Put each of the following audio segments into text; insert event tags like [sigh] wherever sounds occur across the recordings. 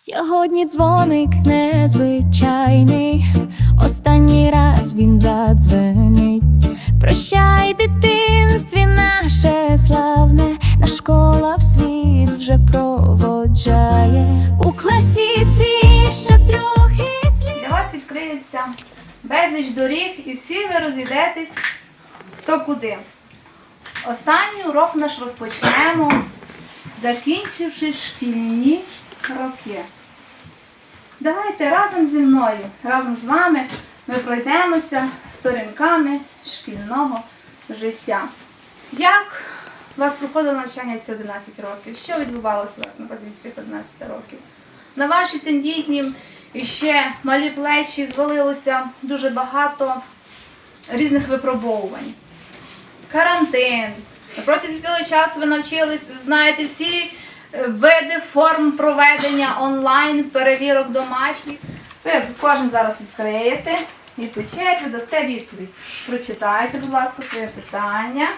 Сьогодні дзвоник незвичайний, останній раз він задзвенить. Прощай, дитинстві наше славне, наш школа в світ вже проводжає. У класі тиша трохи слід. Для вас відкриється безліч доріг і всі ви розійдетесь хто куди. Останній урок наш розпочнемо, закінчивши шкільні роки. Давайте разом зі мною, разом з вами ми пройдемося сторінками шкільного життя. Як у вас проходило навчання ці 11 років? Що відбувалося у вас на цих 11 років? На ваші тендітні і ще малі плечі звалилося дуже багато різних випробовувань. Карантин. Протязі цього часу ви навчились, знаєте всі види форм проведення онлайн, перевірок домашніх. Ви кожен зараз відкриєте, відпочите, дасте відповідь. Прочитайте, будь ласка, своє питання.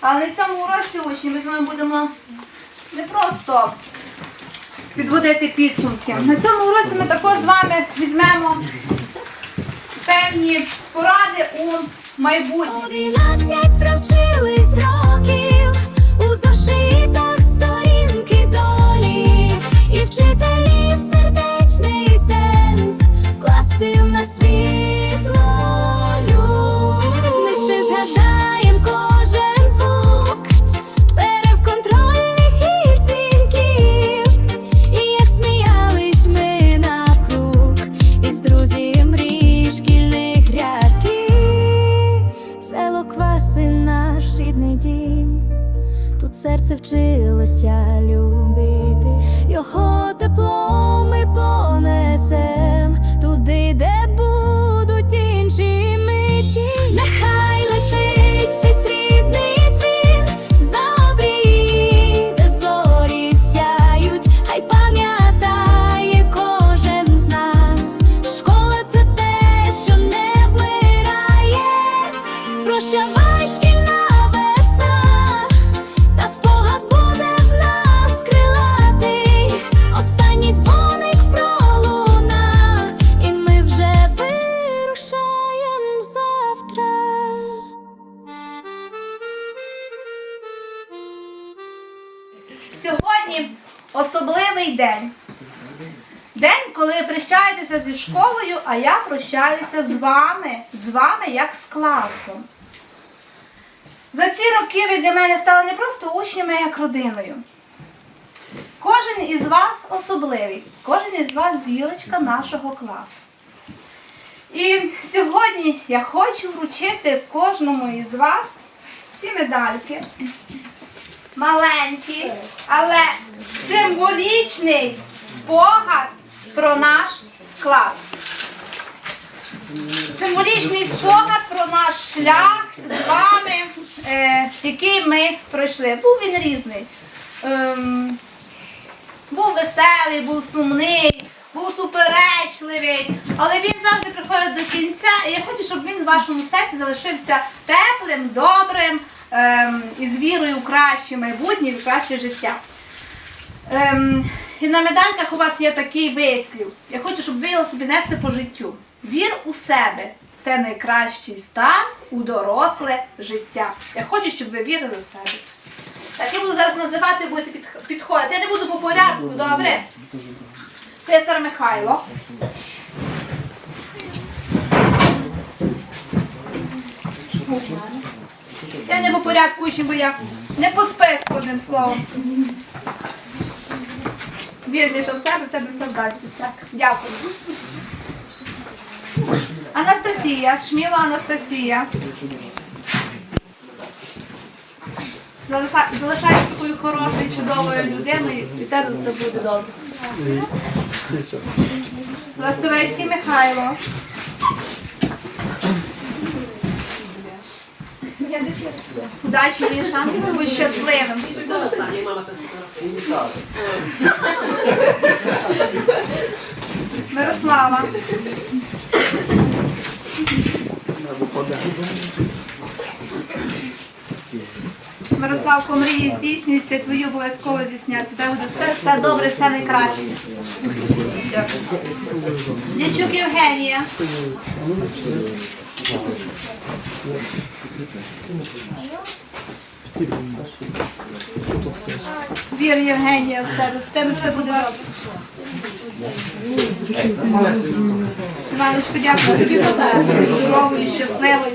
Але на цьому уроці учні ми з вами будемо не просто підводити підсумки. На цьому уроці ми також з вами візьмемо певні поради у майбутньому. Одинадцять провчились років у зошитах сторінки долі, і вчителів 下流 Сьогодні особливий день. День, коли ви прощаєтеся зі школою, а я прощаюся з вами, з вами як з класом. За ці роки ви для мене стали не просто учнями, а як родиною. Кожен із вас особливий, кожен із вас зірочка нашого класу. І сьогодні я хочу вручити кожному із вас ці медальки маленький, але символічний спогад про наш клас. Символічний спогад про наш шлях з вами, е, який ми пройшли. Був він різний. Ем, був веселий, був сумний, був суперечливий, але він завжди приходить до кінця, і я хочу, щоб він в вашому серці залишився теплим, добрим ем, і вірою в краще майбутнє і в краще життя. Ем, і на медальках у вас є такий вислів. Я хочу, щоб ви його собі несли по життю. Вір у себе це найкращий старт у доросле життя. Я хочу, щоб ви вірили в себе. Так, я буду зараз називати, будете підходити. Я не буду по порядку, добре? Писар Михайло. Я не по порядку, учні, бо я не по списку одним словом. Вір, що в себе в тебе все вдасться. Все. Дякую. Анастасія, Шміла Анастасія. Залишай- Залишайся такою хорошою, чудовою людиною, і в тебе все буде добре. Ластовецький Михайло. Удачі, Міша, будь щасливим. Мирослава. Мирославко, мрії здійснюються, твої обов'язково здійсняться. Дай буде все, все добре, все найкраще. Дячук Євгенія. Вір Євгенія в себе, в тебе все буде добре. Іваночко, дякую тобі за те, що ти здоровий, щасливий,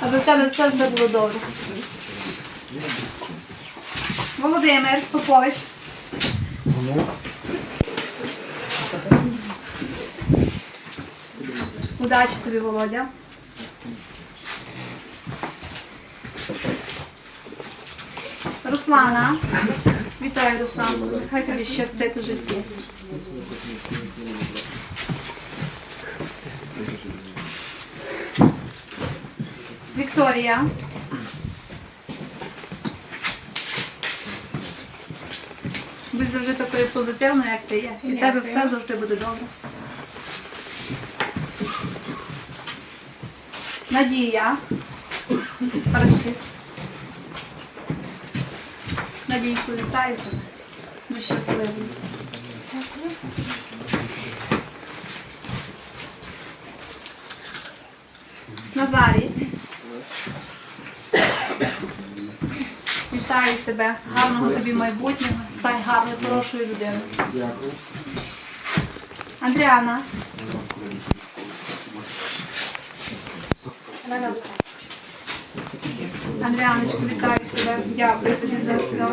аби в тебе все все було добре. Володимир Попович. Удачі тобі, Володя. Руслана. Вітаю, Руслан. Хай тобі щастить у житті. Вікторія. Будь завжди такою позитивною, як ти є. І в тебе все завжди буде добре. Надія. Парашки. Надійку, вітаю тебе. Ми щасливі. Назарій. Вітаю тебе. Гарного тобі майбутнього. Стань гарною, хорошою людиною. Дякую. Андріана. Андріаночко, вітаю тебе. Дякую тобі за все.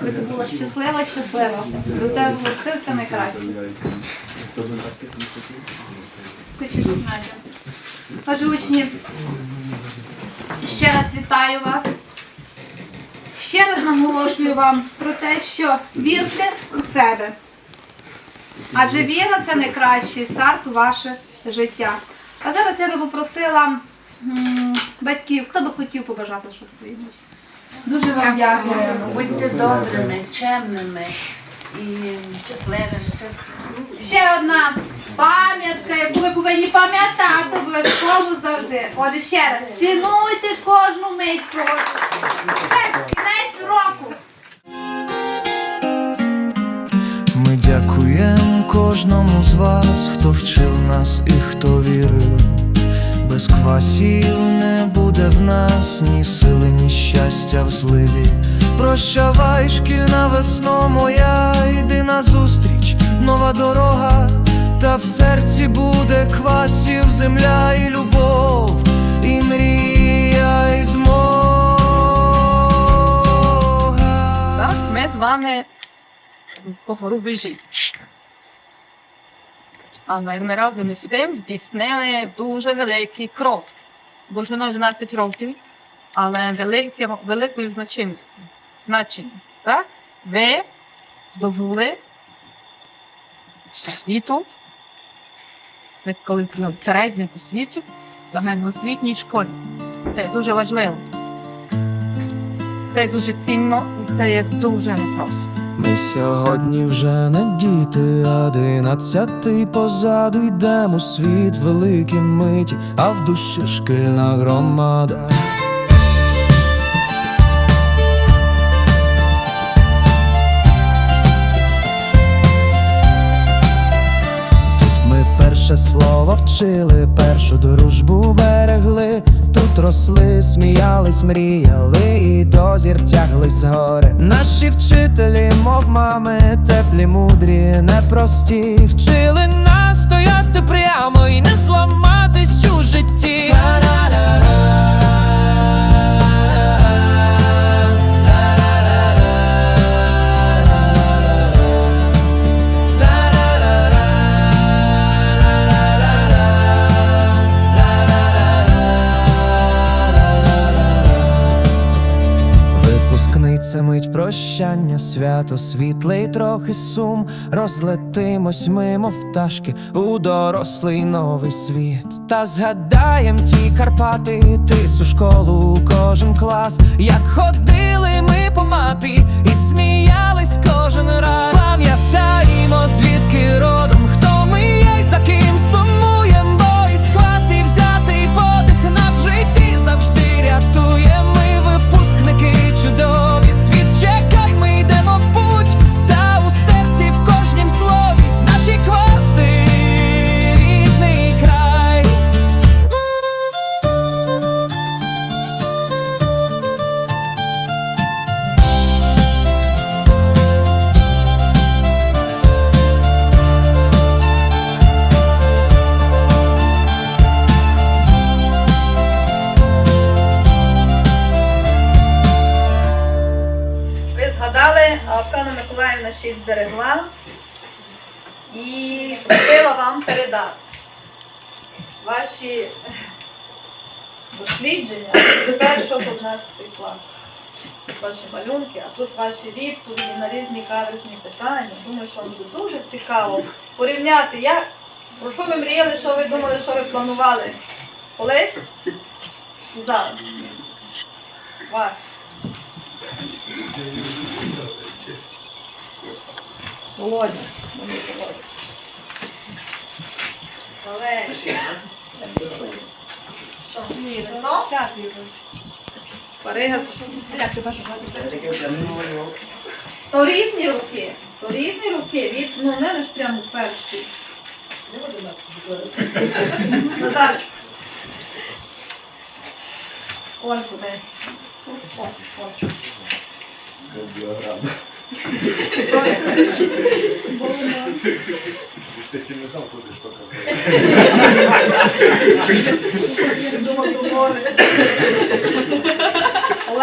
Ти була щаслива, щаслива. До тебе було все, все найкраще. Хочу Надя. Отже, учні, ще раз вітаю вас. Ще раз наголошую вам про те, що вірте у себе. Адже віра це найкращий старт у ваше життя. А зараз я би попросила батьків, хто би хотів побажати щось своїм. Дуже вам дякую. Будьте добрими, чемними і щасливими, щасливими. Ще одна пам'ятка, яку ви повинні пам'ятати обов'язково завжди. Отже, ще раз, цінуйте кожну мить свого. життя. Все, кінець року. Ми дякуємо кожному з вас, хто вчив нас і хто вірив. Без квасів не буде в нас ні сили, ні щастя в зливі. Прощавай, шкільна весно моя, йди назустріч, нова дорога, та в серці буде квасів, земля і любов, і мрія, і змога. Так, ми з вами по гору вижить. Але ми разом із тим здійснили дуже великий крок. Довжина 11 років, але велике, великою значимістю. Значення. Так? Ви здобули освіту, ви коли освіті, в загальноосвітній школі. Це дуже важливо. Це дуже цінно і це є дуже непросто. Ми сьогодні вже не діти, одинадцятий позаду йдемо у світ великі миті, а в душі шкільна громада. Тут ми перше слово вчили, першу дружбу берегли. Тут росли, сміялись, мріяли і до зір тяглись згори. Наші вчителі, мов мами, теплі, мудрі, непрості. Вчили нас стояти прямо і не зламатись у житті. Це мить прощання, свято, світле трохи сум. Розлетимось мимо пташки у дорослий новий світ. Та згадаєм ті Карпати, тису школу, кожен клас, як ходили ми по мапі і сміялись кожен раз. 12 клас. Тут ваші малюнки, а тут ваші відповіді на різні корисні питання. Думаю, що вам буде дуже цікаво порівняти, як, про що ви мріяли, що ви думали, що ви планували колись зараз. Вас. Володя. Володя. Валерій. Що? Ні, ну? Парига. То різні руки. То різні руки. Від, ну не лиш прямо перші. Назарчик. Ольгу де? Тут, о, Ольгу. Ты темнотом ходишь только.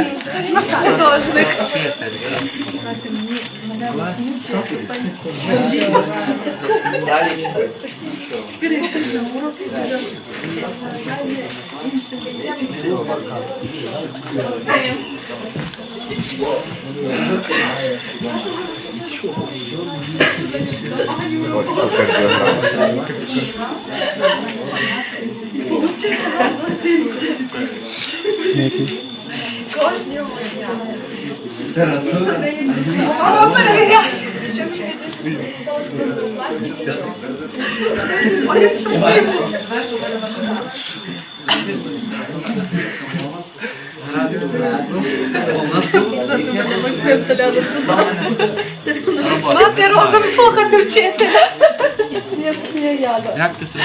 Художник. Дякую. Саш. Мати розум слухати вчити. Як ти себе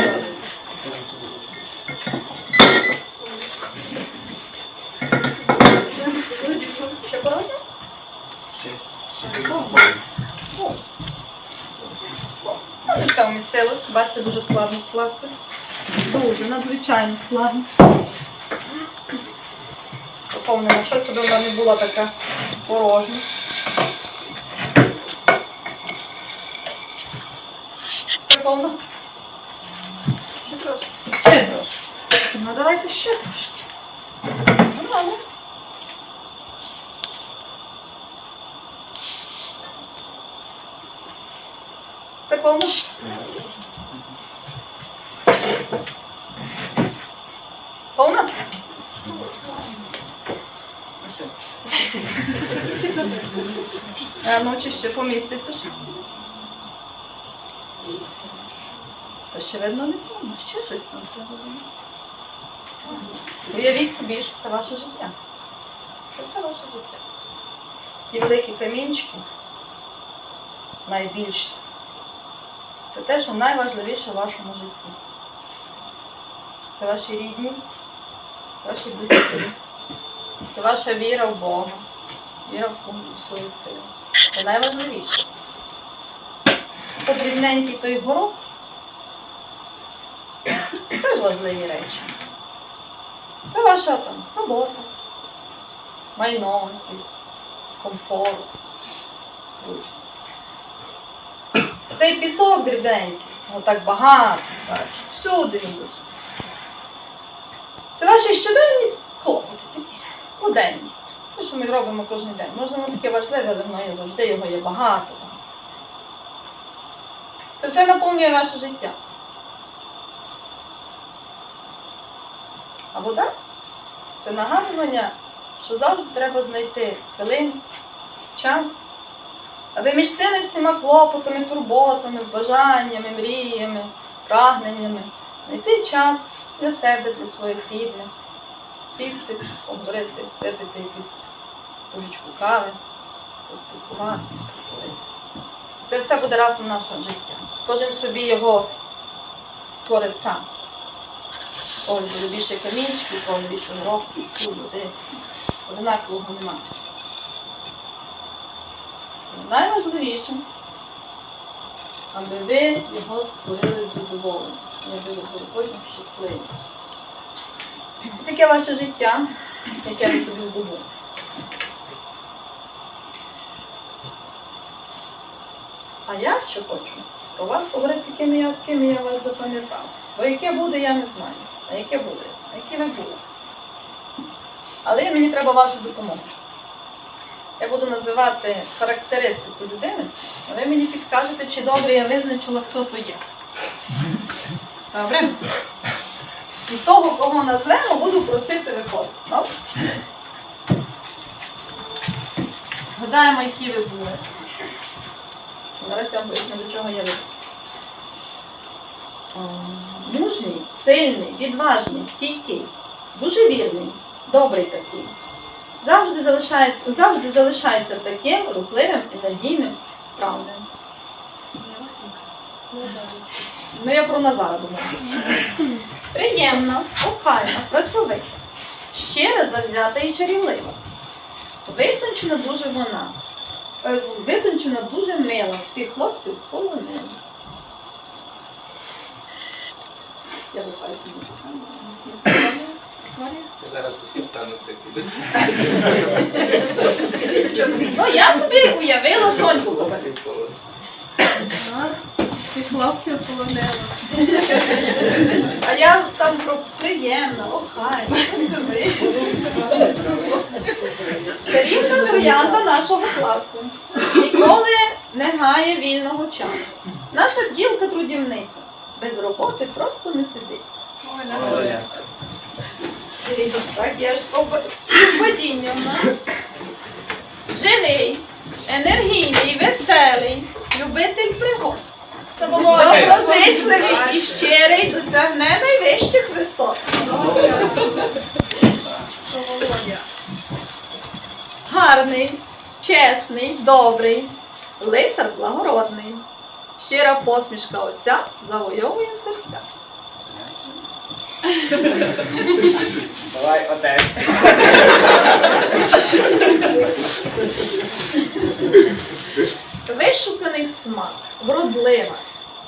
Це вмістилось. Бачите, дуже складно скласти. Дуже, надзвичайно складно. Заповнимо щось, щоб вона не була така порожня. Повно. Ще трошки. Ще трошки. Ну давайте ще трошки. Повно. Повно? А, ну чи ще поміститься? Та ще видно не повно, ще щось там треба. Уявіть собі, що це ваше життя. Це все ваше життя. Ті великі камінчики, найбільші. Це те, що найважливіше в вашому житті. Це ваші рідні, це ваші близькі. Це ваша віра в Бога, віра в свої сили. Це найважливіше. От дрібненький той горох це теж важливі речі. Це ваша там робота, майно, якийсь комфорт, зручність. Цей пісок дрібненький, отак багато, бачите, всюди він засунувся. Це ваші щоденні буденність. Те, що ми робимо кожен день. Можна воно таке важливе, але воно є завжди його є багато. Це все наповнює ваше життя. А вода це нагадування, що завжди треба знайти хвилин, час, аби між цими всіма клопотами, турботами, бажаннями, мріями, прагненнями знайти час для себе, для своїх рідних, сісти, поговорити, випити якусь ложечку кави, поспілкуватися, поговоритися. Це все буде разом наше життя. Кожен собі його створить сам. Когось буде більше камінчиків, більше горох, піску, води. Однакового немає. Найважливіше, аби ви його створили з задоволенням, аби ви були потім щасливі. Таке ваше життя, яке ви собі здобули. А я ще хочу про вас говорити такими, якими я вас запам'ятав. Бо яке буде, я не знаю. А яке буде, я знаю. Які ви були. Але мені треба вашу допомогу. Я буду називати характеристику людини, а ви мені підкажете, чи добре я визначила, хто то є. Добре? І того, кого назвемо, буду просити виходити. Добре? Гадаємо, які ви були. Зараз я вам поясню, до чого я. Ем, Мужній, сильний, відважний, стійкий, дуже вірний, добрий такий. Завжди, залишай, завжди залишайся таким рухливим, енергійним, вправним. Ну, я про Назара думаю. Приємна, охайна, працьовита, щира, завзята і чарівлива. Витончена дуже вона. Е, Витончена дуже мила, всіх хлопців полонила. Я вихаю Зараз усі стануть такі. Ну, я собі уявила Соньку. Ці хлопців полонили. [laughs] Я там про приємна, охайна, Чарівна троянда нашого класу. Ніколи не гає вільного часу. Наша бджілка трудівниця. Без роботи просто не сидить. Так, я ж співпадіння в нас. Живий, енергійний, веселий, любитель пригод. Доброзичливий і щирий досягне найвищих висот. Гарний, чесний, добрий, лицар благородний. Щира посмішка отця завойовує серця. Давай, отець. Вишуканий смак, вродлива,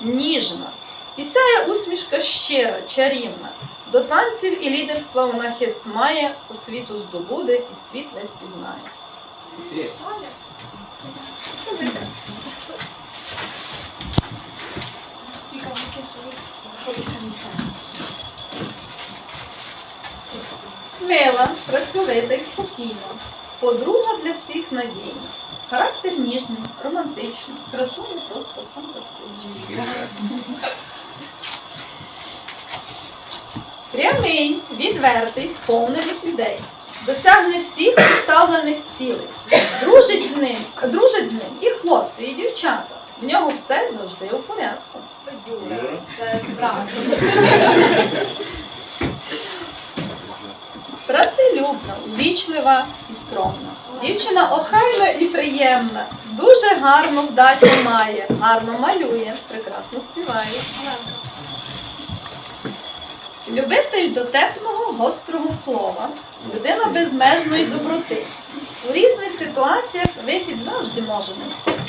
ніжна. І сяє усмішка щира, чарівна. До танців і лідерства вона хист має, у світу здобуде і світ весь пізнає. Мила, працьовита і спокійна. Подруга для всіх надійна. Характер ніжний, романтичний, красуня просто фантастичний. Прямий, відвертий, сповнених ідей. Досягне всіх поставлених цілей. Дружить з ним, дружать з ним і хлопці, і дівчата. В нього все завжди у порядку. Працелюбна, ввічлива і скромна. Дівчина охайна і приємна, дуже гарну вдачу має, гарно малює, прекрасно співає. Любитель дотепного гострого слова, людина безмежної доброти. У різних ситуаціях вихід завжди може знайти.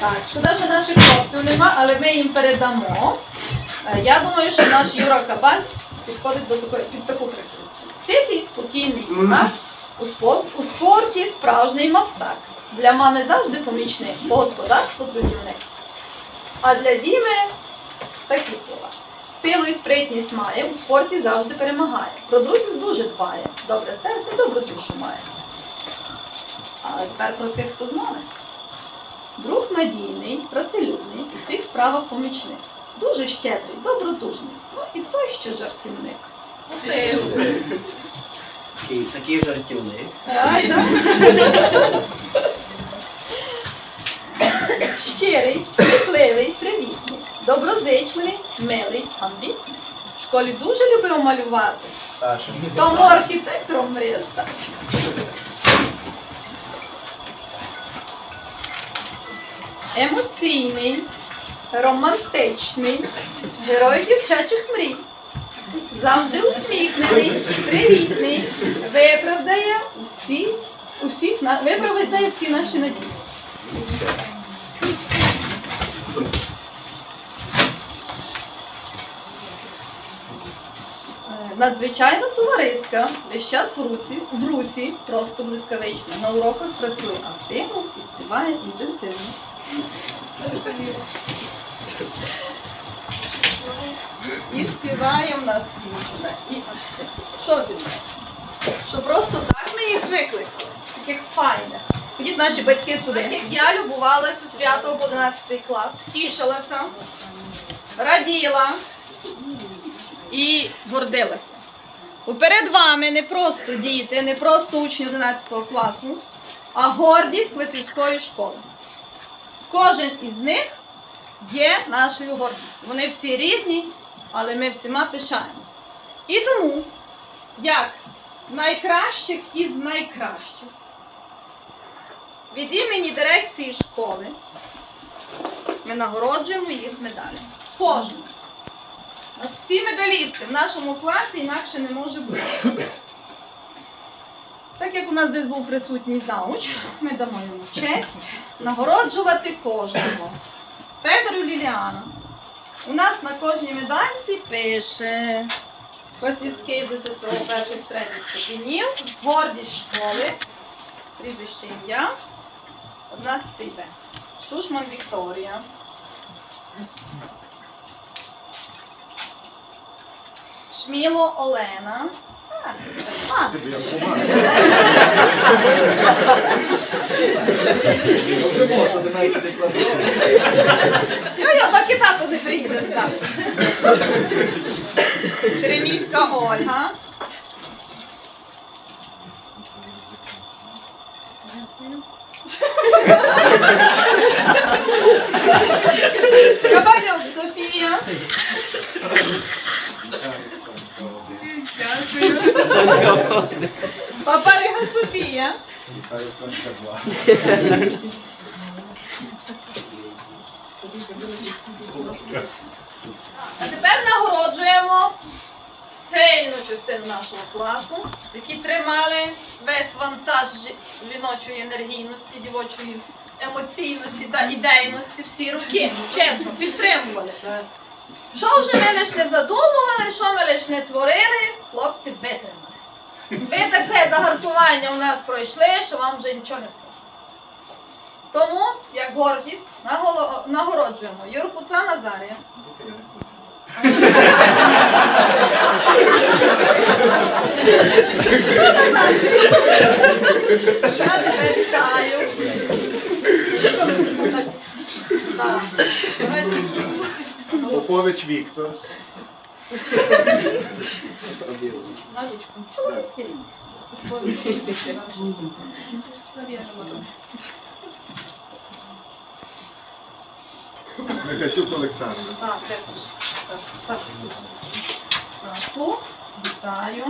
Так, шкода, що наших хлопців нема, але ми їм передамо. Е, Я думаю, що наш Юра Кабаль підходить до такої, під таку характеристику. Тихий, спокійний юнак, у, спор, у спорті справжній мастак. Для мами завжди помічник, по господарству трудівник. А для Діми такі слова. Силу і спритність має, у спорті завжди перемагає. Про друзів дуже дбає. Добре серце, добру душу має. А тепер про тих, хто з нами. Друг надійний, працелюбний, у всіх справах помічник. Дуже щедрий, добродушний. Ну і той ще жартівник. Такий, такий жартівник. Ай, да. Щирий, чутливий, привітний, доброзичливий, милий, амбітний. В школі дуже любив малювати. Саша. Тому архітектором мріє стати. Емоційний, романтичний, герой дівчачих мрій. Завжди усміхнений, привітний, виправдає усі, усіх, виправдає всі наші надії. Е, Надзвичайно товариська, весь час в руці, в русі, просто блискавично. На уроках працює активно і співає інтенсивно. І співає в нас дівчина, і. Що ти? Що просто так ми їх викликали, таких файних. Ходіть наші батьки сюди. Так як я любувалася з 5 по 11 клас, тішилася, раділа і гордилася. Бо перед вами не просто діти, не просто учні 11 класу, а гордість Васильської школи. Кожен із них є нашою гордістю. Вони всі різні, але ми всіма пишаємося. І тому, як найкращих із найкращих, від імені дирекції школи ми нагороджуємо їх медалями. Кожен. Всі медалісти в нашому класі інакше не може бути. Так як у нас десь був присутній зауч, ми дамо йому честь нагороджувати кожного. Федору Ліліана. У нас на кожній медальці пише Васильський ЗССО перших третіх ступенів, гордість школи, прізвище ім'я, 11 Б. Шушман Вікторія. Шміло Олена. А, а, я, я так і тато не приїде завтра. Череміська Ольга. Кабалюк Софія. Папарига Софія. А тепер нагороджуємо сильну частину нашого класу, які тримали весь вантаж жіночої енергійності, дівочої емоційності та ідейності всі роки. Чесно, підтримували. Що вже ми лиш не задумували, що ми лиш не творили, хлопці витримали. Ви таке загартування у нас пройшли, що вам вже нічого не скажу. Тому, як гордість, наголо- нагороджуємо Юркуца Назарія. Я тебе вітаю. Так. Попович Віктор. Михасюк Олександр. Сашку, вітаю.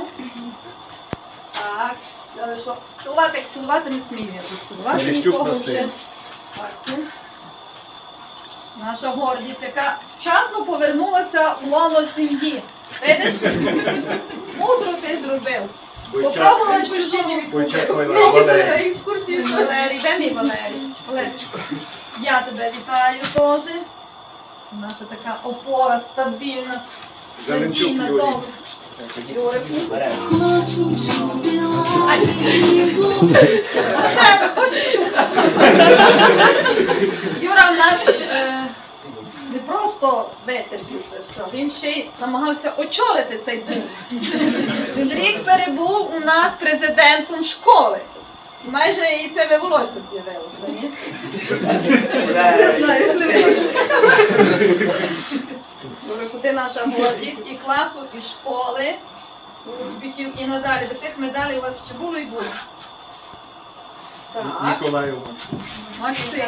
Так, що? Цілувати, цілувати не смію цілувати нікого вже. Наша гордість, яка вчасно повернулася в лоно сім'ї. Видиш? Мудро ти зробив. Попробувала Ну, Валерій. де мій Валерій? Валерійчику, я тебе вітаю теж. Наша така опора стабільна, надійна, добра. Хочу чути чути. Юра в нас просто витерпів це все, він ще й намагався очолити цей пункт. Він рік перебув у нас президентом школи. Майже і себе волосся з'явилося, ні? Ти наша гордість і класу, і школи, успіхів і надалі. До цих медалей у вас ще було і було. Так. Ніколаєва. Максим.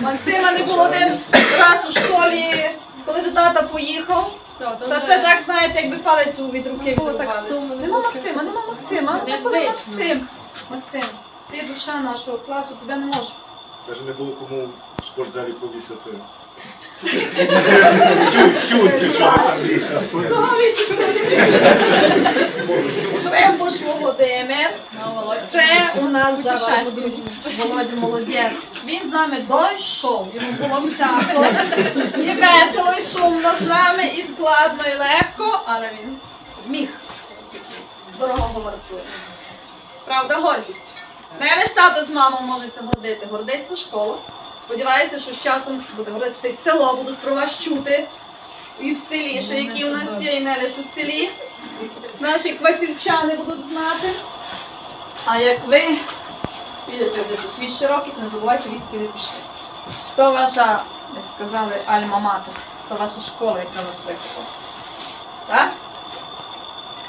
Максима не було один раз у школі, коли до тата поїхав. Та це так, знаєте, якби палець у від руки Було так відрубали. сумно, не Нема було Максима, нема Максима. Не буде Максим. Максим, ти душа нашого класу, тебе не можу. Навіть не було кому в спортзалі повісити. Чунці, що там. Це у нас жара. Володя молодець. Він з нами дойшов. Йому було всяко. І весело, і сумно з нами, і складно, і легко, але він зміг. Дорогого вартує. Правда, гордість. Не лише тато з мамою можеться гордити. Гордиться школа. Сподіваюся, що з часом буде гордитися і село, будуть про вас чути. І в селі, що які у нас є, і не лише у селі. Наші квасівчани будуть знати. А як ви підете в у світ широких, не забувайте, відки ви пішли. То ваша, як казали, альма-матер, то ваша школа, яка вас викопала. Так?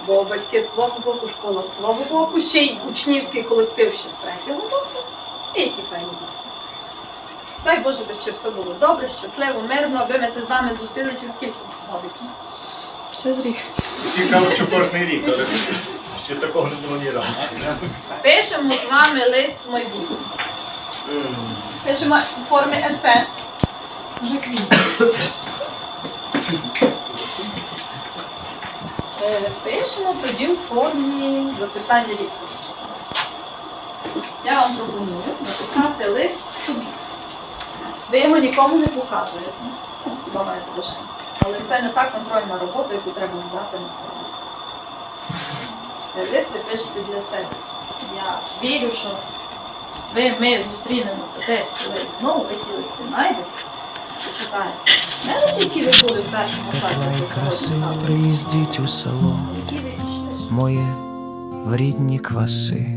Бо батьки з свого боку, школа з свого боку, ще й учнівський колектив ще з третього боку. І які файні діти. Дай Боже, би ще все було добре, щасливо, мирно, аби ми це з вами зустріли через скільки років. Ще з рік. Кажуть, що кожний рік, але ще такого не було ні разу. Пишемо з вами лист в майбутнє. Пишемо у формі есе. Вже квіт. Е, Пишемо тоді у формі запитання відповіді. Я вам пропоную написати лист собі. Ви його нікому не показуєте. Маєте бажання. Але це не та контрольна робота, яку треба здати на форму. Лист ви пишете для себе. Я вірю, що ви, ми зустрінемося десь, коли знову ви ті листи знайдете, лише і як краси приїздіть у село моє в рідні кваси.